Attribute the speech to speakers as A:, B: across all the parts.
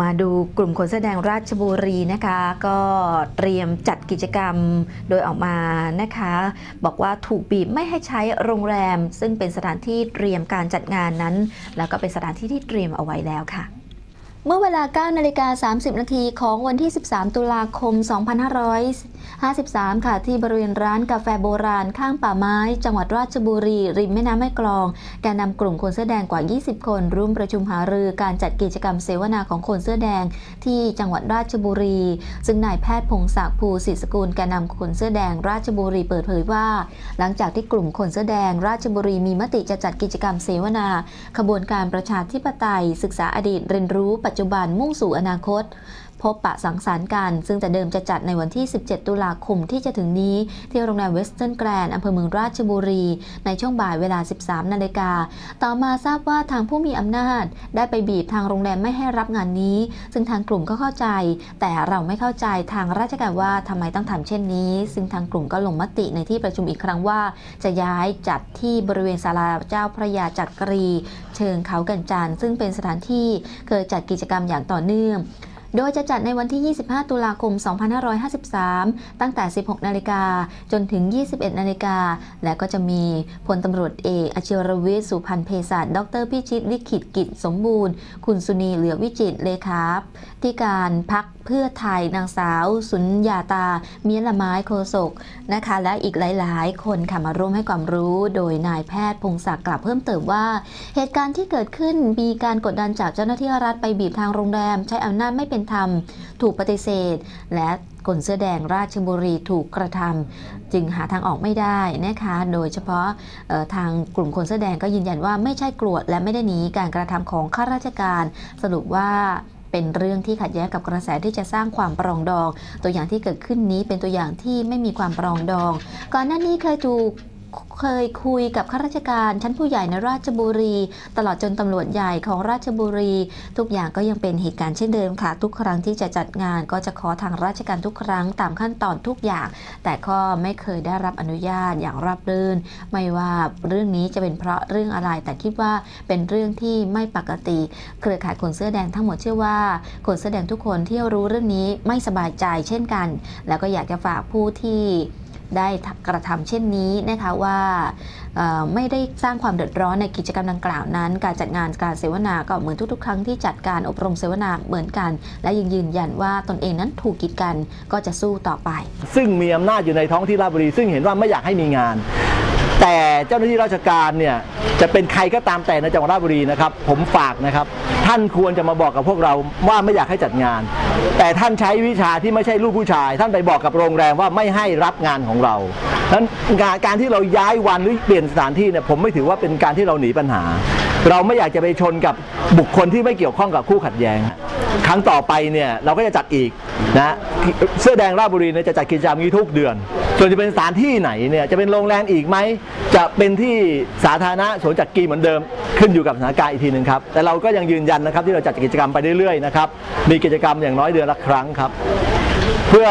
A: มาดูกลุ่มคนแสดงราชบุรีนะคะ ก็เตรียมจัดกิจกรรมโดยออกมานะคะ บอกว่าถูกบีบไม่ให้ใช้โรงแรม ซึ่งเป็นสถานที่เตรียมการจัดงานนั้น แล้วก็เป็นสถานที่ที่เตรียมเอาไว้แล้วค่ะ
B: เมื่อเวลา 9 นาฬิกา 30 นาทีของวันที่ 13 ตุลาคม 2553 ค่ะ ที่บริเวณร้านกาแฟโบราณข้างป่าไม้ จังหวัดราชบุรี ริมแม่น้ำแม่กลอง แกนนำกลุ่มคนเสื้อแดงกว่า 20 คน ร่วมประชุมหารือการจัดกิจกรรมเสวนาของคนเสื้อแดงที่จังหวัดราชบุรี ซึ่งนายแพทย์พงศักดิ์ภูสิสกุลแกนนำคนเสื้อแดงราชบุรีเปิดเผยว่า หลังจากที่กลุ่มคนเสื้อแดงราชบุรีมีมติจะจัดกิจกรรมเสวนา ขบวนการประชาธิปไตย ศึกษาอดีตเรียนรู้ปัจจุบันมุ่งสู่อนาคต พบปะสังสรรค์กัน ซึ่งแต่เดิมจะจัดในวันที่ 17 ตุลาคมที่จะถึงนี้ ที่โรงแรมเวสเทิร์นแกรนด์อำเภอเมืองราชบุรี ในช่วงบ่ายเวลา 13 นาฬิกา ต่อมาทราบว่าทางผู้มีอำนาจ ได้ไปบีบทางโรงแรมไม่ให้รับงานนี้ ซึ่งทางกลุ่มก็เข้าใจ แต่เราไม่เข้าใจทางราชการว่าทำไมต้องทำเช่นนี้ ซึ่งทางกลุ่มก็ลงมติในที่ประชุมอีกครั้งว่า จะย้ายจัดที่บริเวณศาลาเจ้าพระยาจักรี เชิงเขากันจานซึ่งเป็นสถานที่เคยจัดกิจกรรมอย่างต่อเนื่อง โดยจะจัดในวันที่ 25 ตุลาคม 2553 ตั้งแต่ 16 นาฬิกาจนถึง 21 นาฬิกา และก็จะมีพลตำรวจเอกอชิรวิทย์สุพันธ์เพศาดรพิชิตลิขิตกิจสมบูรณ์ คุณสุนีเหลือวิจิตรเลขาที่การพักเพื่อไทยนางสาว สุญญาตา เมียละไม้โคศกนะคะ และอีกหลาย ๆ คนค่ะมาร่วมให้ความรู้โดยนายแพทย์พงศักดิ์กล่าวเพิ่มเติมว่า เหตุการณ์ที่เกิดขึ้นมีการกดดันจากเจ้าหน้าที่รัฐไปบีบทางโรงแรม ใช้อำนาจไม่เป็นธรรม ถูกปฏิเสธ และคนเสื้อแดงราชบุรีถูกกระทำจึงหาทางออกไม่ได้นะคะ โดยเฉพาะทางกลุ่มคนเสื้อแดงก็ยืนยันว่าไม่ใช่กลัวและไม่ได้หนีการกระทำของข้าราชการ สรุปว่าเป็นเรื่องที่ขัดแย้งกับกระแสที่จะสร้างความปรองดอง ตัวอย่างที่เกิดขึ้นนี้เป็นตัวอย่างที่ไม่มีความปรองดอง ก่อนหน้านี้เคยถูก เคยคุยกับข้าราชการชั้นผู้ใหญ่ในราชบุรี ตลอดจนตำรวจใหญ่ของราชบุรี ทุกอย่างก็ยังเป็นเหตุการณ์เช่นเดิมค่ะ ทุกครั้งที่จะจัดงานก็จะขอทางราชการทุกครั้งตามขั้นตอนทุกอย่าง แต่ก็ไม่เคยได้รับอนุญาตอย่างราบรื่น ไม่ว่าเรื่องนี้จะเป็นเพราะเรื่องอะไร แต่คิดว่าเป็นเรื่องที่ไม่ปกติ เครือข่ายคนเสื้อแดงทั้งหมดเชื่อว่า คนเสื้อแดงทุกคนที่รู้เรื่องนี้ไม่สบายใจเช่นกัน แล้วก็อยากจะฝากผู้ที่ ได้กระทำเช่นนี้นะคะว่าไม่ได้สร้างความเดือดร้อนในกิจกรรมดังกล่าวนั้น การจัดงานการเสวนาก็เหมือนทุกๆ ครั้งที่จัดการอบรมเสวนาเหมือนกัน และยังยืนยันว่าตนเองนั้นถูกกีดกันก็จะสู้ต่อไป
C: ซึ่งมีอำนาจอยู่ในท้องที่ราชบุรี ซึ่งเห็นว่าไม่อยากให้มีงาน แต่เจ้าหน้าที่ราชการเนี่ยจะเป็นใครก็ตามแต่ในจังหวัดราชบุรีนะครับ ผมฝากนะครับ ท่านควรจะมาบอกกับพวกเราว่าไม่อยากให้จัดงาน แต่ท่านใช้วิชาที่ไม่ใช่ลูกผู้ชาย ท่านไปบอกกับโรงแรมว่าไม่ให้รับงานของเราดังนั้นงานการที่เราย้ายวันหรือเปลี่ยนสถานที่เนี่ยผมไม่ถือว่าเป็นการที่เราหนีปัญหา เราไม่อยากจะไปชนกับบุคคลที่ไม่เกี่ยวข้องกับคู่ขัดแย้ง ครั้งต่อไปเนี่ยเราก็จะจัดอีกนะเสื้อแดงราชบุรีเนี่ยจะจัดกิจกรรมนี้ทุกเดือน ส่วนจะเป็นสถานที่ไหนเนี่ยจะเป็นโรงแรมอีกไหม จะเป็นที่สาธารณะสวนจักรีเหมือนเดิมขึ้นอยู่กับสถานการณ์อีกทีหนึ่งครับ แต่เราก็ยังยืนยันนะครับที่เราจัดกิจกรรมไปเรื่อยๆนะครับมีกิจกรรมอย่างน้อยเดือนละครั้งครับ เพื่อ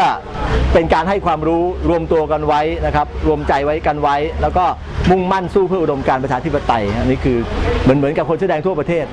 C: เป็นการให้ความรู้รวมตัวกันไว้นะครับ รวมใจไว้กันไว้ แล้วก็มุ่งมั่นสู้เพื่ออุดมการประชาธิปไตยอันนี้คือเหมือนเหมือนกับคนเสื้อแดงทั่วประเทศ